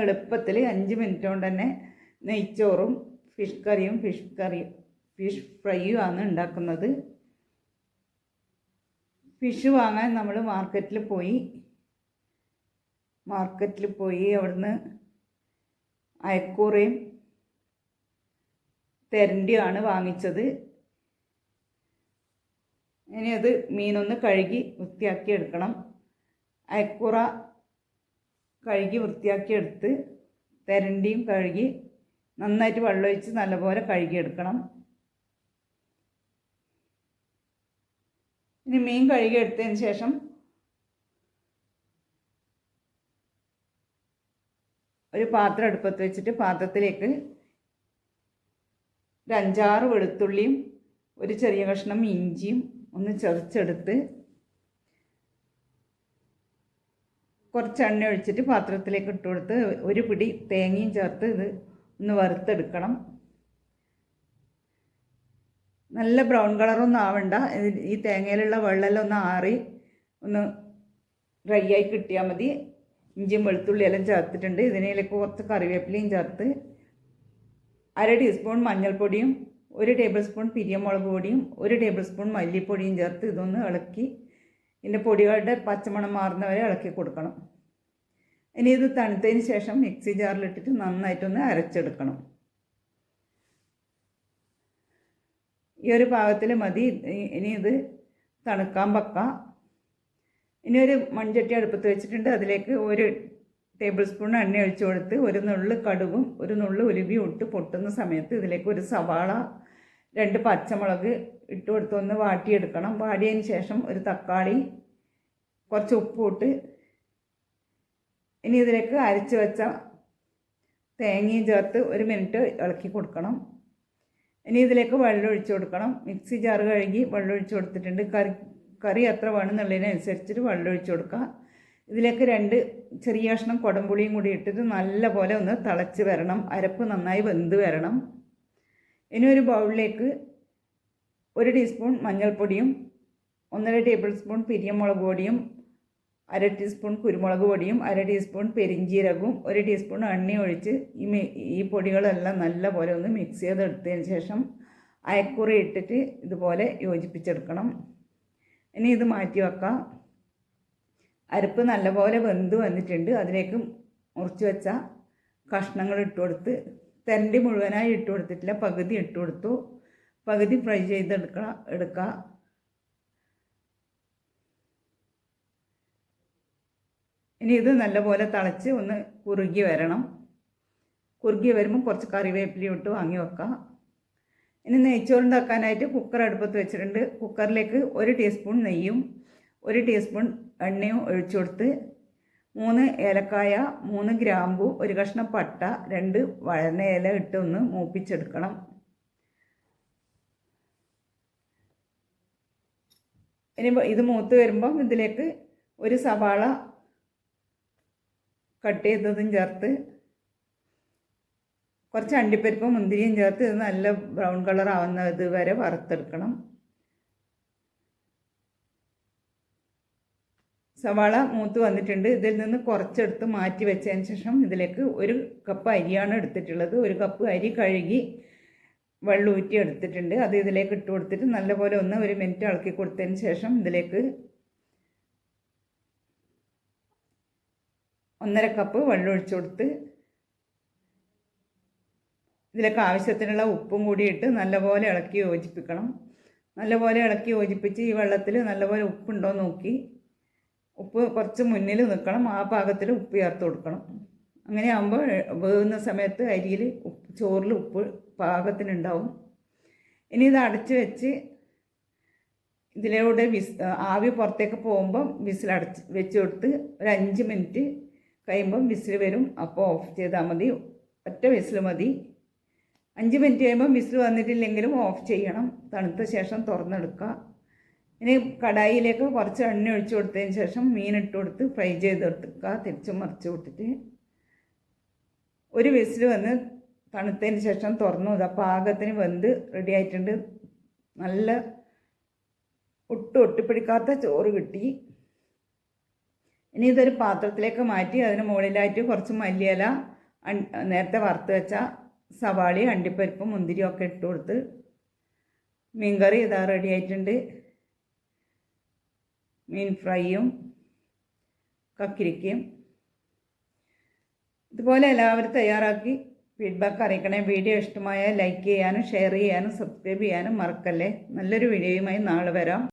എളുപ്പത്തിൽ അഞ്ച് മിനിറ്റ് കൊണ്ട് തന്നെ നെയ്ച്ചോറും ഫിഷ് കറിയും ഫിഷ് കറിയും ഫിഷ് ഫ്രൈയും ആണ് ഉണ്ടാക്കുന്നത്. ഫിഷ് വാങ്ങാൻ നമ്മൾ മാർക്കറ്റിൽ പോയി. മാർക്കറ്റിൽ പോയി അവിടുന്ന് അയക്കൂറയും തെരണ്ടിയുമാണ് വാങ്ങിച്ചത്. ഇനി അത് മീനൊന്ന് കഴുകി വൃത്തിയാക്കി എടുക്കണം. അയക്കൂറ കഴുകി വൃത്തിയാക്കി എടുത്ത് തെരണ്ടിയും കഴുകി നന്നായിട്ട് വെള്ളമൊഴിച്ച് നല്ലപോലെ കഴുകിയെടുക്കണം. ഇനി മീൻ കഴുകി എടുത്തതിന് ശേഷം ഒരു പാത്രം അടുപ്പത്ത് വെച്ചിട്ട് പാത്രത്തിലേക്ക് ഒരു അഞ്ചാറ് വെളുത്തുള്ളിയും ഒരു ചെറിയ കഷ്ണം ഇഞ്ചിയും ഒന്ന് ചതച്ചെടുത്ത് കുറച്ച് എണ്ണ ഒഴിച്ചിട്ട് പാത്രത്തിലേക്ക് ഇട്ട് കൊടുത്ത് ഒരു പിടി തേങ്ങയും ചേർത്ത് ഇത് ഒന്ന് വറുത്തെടുക്കണം. നല്ല ബ്രൗൺ കളറൊന്നും ആവണ്ട. ഈ തേങ്ങയിലുള്ള വെള്ളമെല്ലാം ഒന്ന് ആറി ഒന്ന് ഡ്രൈ ആയി കിട്ടിയാൽ മതി. ഇഞ്ചിയും വെളുത്തുള്ളി എല്ലാം ചേർത്തിട്ടുണ്ട്. ഇതിനേലേക്ക് കുറച്ച് കറിവേപ്പിലയും ചേർത്ത് അര ടീസ്പൂൺ മഞ്ഞൾപ്പൊടിയും ഒരു ടേബിൾ സ്പൂൺ പിരിയമുളക് പൊടിയും ഒരു ടേബിൾ സ്പൂൺ മല്ലിപ്പൊടിയും ചേർത്ത് ഇതൊന്ന് ഇളക്കി ഇതിന്റെ പൊടികളുടെ പച്ചമണം മാറുന്നവരെ ഇളക്കി കൊടുക്കണം. ഇനി ഇത് തണുത്തതിന് ശേഷം മിക്സി ജാറിലിട്ടിട്ട് നന്നായിട്ടൊന്ന് അരച്ചെടുക്കണം. ഈ ഒരു പാകത്തിൽ മതി. ഇനി ഇത് തണുക്കാൻ വെക്കാം. ഇനി ഒരു മൺചട്ടി അടുപ്പത്ത് വെച്ചിട്ടുണ്ട്. അതിലേക്ക് ഒരു ടേബിൾ സ്പൂൺ എണ്ണ ഒഴിച്ചു കൊടുത്ത് ഒരു നുള്ളു കടുകും ഒരു നുള്ളു ഉലുവിയും ഇട്ട് പൊട്ടുന്ന സമയത്ത് ഇതിലേക്ക് ഒരു സവാള രണ്ട് പച്ചമുളക് ഇട്ട് കൊടുത്ത് ഒന്ന് വാട്ടിയെടുക്കണം. വാടിയതിന് ശേഷം ഒരു തക്കാളി കുറച്ച് ഉപ്പും ഇട്ട് ഇനി ഇതിലേക്ക് അരച്ച് വെച്ച തേങ്ങയും ചേർത്ത് ഒരു മിനിറ്റ് ഇളക്കി കൊടുക്കണം. ഇനി ഇതിലേക്ക് വെള്ളം ഒഴിച്ച് കൊടുക്കണം. മിക്സി ജാറ് കഴുകി വെള്ളം ഒഴിച്ച് കൊടുത്തിട്ടുണ്ട്. കറി കറി എത്ര വേണമെന്നുള്ളതിനനുസരിച്ചിട്ട് വെള്ളം ഒഴിച്ച് കൊടുക്കുക. ഇതിലേക്ക് രണ്ട് ചെറിയ കഷ്ണം കുടംപുളിയും കൂടി ഇട്ടിട്ട് നല്ല പോലെ ഒന്ന് തിളച്ച് വരണം. അരപ്പ് നന്നായി വെന്ത് വരണം. ഇനി ഒരു ബൗളിലേക്ക് ഒരു ടീസ്പൂൺ മഞ്ഞൾപ്പൊടിയും ഒന്നര ടേബിൾ സ്പൂൺ പിരിയമുളക് പൊടിയും അര ടീസ്പൂൺ കുരുമുളക് പൊടിയും അര ടീസ്പൂൺ പെരിഞ്ജീരകവും ഒരു ടീസ്പൂൺ എണ്ണയും ഒഴിച്ച് ഈ ഈ പൊടികളെല്ലാം നല്ല പോലെ ഒന്ന് മിക്സ് ചെയ്തെടുത്തതിന് ശേഷം അയക്കുറി ഇട്ടിട്ട് ഇതുപോലെ യോജിപ്പിച്ചെടുക്കണം. ഇനി ഇത് മാറ്റി വെക്കാം. അരപ്പ് നല്ലപോലെ വെന്ത് വന്നിട്ടുണ്ട്. അതിലേക്ക് മുറിച്ച് വെച്ച കഷ്ണങ്ങൾ ഇട്ട് കൊടുത്ത് തെരണ്ടി മുഴുവനായി ഇട്ട് കൊടുത്തിട്ടില്ല പകുതി ഇട്ട് കൊടുത്തു. പകുതി ഫ്രൈ ചെയ്തെടുക്കുക എടുക്കുക ഇനി ഇത് നല്ലപോലെ തിളച്ച് ഒന്ന് കുറുകി വരണം. കുറുകി വരുമ്പോൾ കുറച്ച് കറിവേപ്പില ഇട്ട് വാങ്ങി വെക്കുക ഇനി നെയ്ച്ചോറുണ്ടാക്കാനായിട്ട് കുക്കർ അടുപ്പത്ത് വെച്ചിട്ടുണ്ട്. കുക്കറിലേക്ക് ഒരു ടീസ്പൂൺ നെയ്യും ഒരു ടീസ്പൂൺ എണ്ണയും ഒഴിച്ചു കൊടുത്ത് മൂന്ന് ഏലക്കായ മൂന്ന് ഗ്രാമ്പു ഒരു കഷ്ണം പട്ട രണ്ട് വഴന ഇല ഇട്ട് ഒന്ന് മൂപ്പിച്ചെടുക്കണം. ഇനി ഇത് മൂത്ത് വരുമ്പം ഇതിലേക്ക് ഒരു സവാള കട്ട് ചെയ്തതും ചേർത്ത് കുറച്ച് അണ്ടിപ്പരിപ്പും മുന്തിരിയും ചേർത്ത് ഇത് നല്ല ബ്രൗൺ കളർ ആവുന്ന ഇത് വരെ വറുത്തെടുക്കണം. സവാള മൂത്ത് വന്നിട്ടുണ്ട്. ഇതിൽ നിന്ന് കുറച്ചെടുത്ത് മാറ്റി വെച്ചതിന് ശേഷം ഇതിലേക്ക് ഒരു കപ്പ് അരിയാണ് എടുത്തിട്ടുള്ളത്. ഒരു കപ്പ് അരി കഴുകി വെള്ളം ഊറ്റി എടുത്തിട്ടുണ്ട്. അത് ഇതിലേക്ക് ഇട്ട് കൊടുത്തിട്ട് നല്ലപോലെ ഒന്ന് ഒരു മിനിറ്റ് ഇളക്കി കൊടുത്തതിന് ശേഷം ഇതിലേക്ക് ഒന്നര കപ്പ് വെള്ളം ഒഴിച്ചു കൊടുത്ത് ഇതിലേക്ക് ആവശ്യത്തിനുള്ള ഉപ്പും കൂടി ഇട്ട് നല്ലപോലെ ഇളക്കി യോജിപ്പിക്കണം. നല്ലപോലെ ഇളക്കി യോജിപ്പിച്ച് ഈ വെള്ളത്തിൽ നല്ലപോലെ ഉപ്പുണ്ടോ നോക്കി. ഉപ്പ് കുറച്ച് മുന്നിൽ നിൽക്കണം. ആ പാകത്തിൽ ഉപ്പ് ചേർത്ത് കൊടുക്കണം. അങ്ങനെ ആകുമ്പോൾ വേകുന്ന സമയത്ത് അരിയിൽ ഉപ്പ് ചോറിൽ ഉപ്പ് പാകത്തിനുണ്ടാവും. ഇനി ഇത് അടച്ച് വെച്ച് ഇതിലൂടെ വിസ് ആവി പുറത്തേക്ക് പോകുമ്പം വിസിൽ അടച്ച് വെച്ച് കൊടുത്ത് ഒരു അഞ്ച് മിനിറ്റ് കഴിയുമ്പം വിസിൽ വരും. അപ്പോൾ ഓഫ് ചെയ്താൽ മതി. ഒറ്റ വിസിൽ മതി. അഞ്ച് മിനിറ്റ് കഴിയുമ്പം വിസിൽ വന്നിട്ടില്ലെങ്കിലും ഓഫ് ചെയ്യണം. തണുത്ത ശേഷം തുറന്നെടുക്കുക. ഇനി കടായിലേക്ക് കുറച്ച് എണ്ണ ഒഴിച്ച് കൊടുത്തതിന് ശേഷം മീൻ ഇട്ട് കൊടുത്ത് ഫ്രൈ ചെയ്തെടുക്കുക. തിരിച്ചും മറിച്ച് കൊടുത്തിട്ട് ഒരു വിസിൽ വന്ന് തണുത്തതിന് ശേഷം തുറന്നു. ഇതാ പാകത്തിന് വെന്ത് റെഡി ആയിട്ടുണ്ട്. നല്ല ഒട്ടും ഒട്ടിപ്പിടിക്കാത്ത ചോറ് കിട്ടി. ഇനി ഇതൊരു പാത്രത്തിലേക്ക് മാറ്റി അതിന് മുകളിലായിട്ട് കുറച്ച് മല്ലിയില നേരത്തെ വറുത്ത് വെച്ച സവാളി അണ്ടിപ്പരിപ്പ് മുന്തിരി ഒക്കെ ഇട്ട് കൊടുത്ത് മീൻകറി ഇതാ റെഡി ആയിട്ടുണ്ട്. മീൻ ഫ്രൈയും കക്കിരിക്കയും. ഇതുപോലെ എല്ലാവരും തയ്യാറാക്കി ഫീഡ്ബാക്ക് അറിയിക്കണേ. വീഡിയോ ഇഷ്ടമായാൽ ലൈക്ക് ചെയ്യാനും ഷെയർ ചെയ്യാനും സബ്സ്ക്രൈബ് ചെയ്യാനും മറക്കല്ലേ. നല്ലൊരു വീഡിയോയുമായി നാളെ വരാം.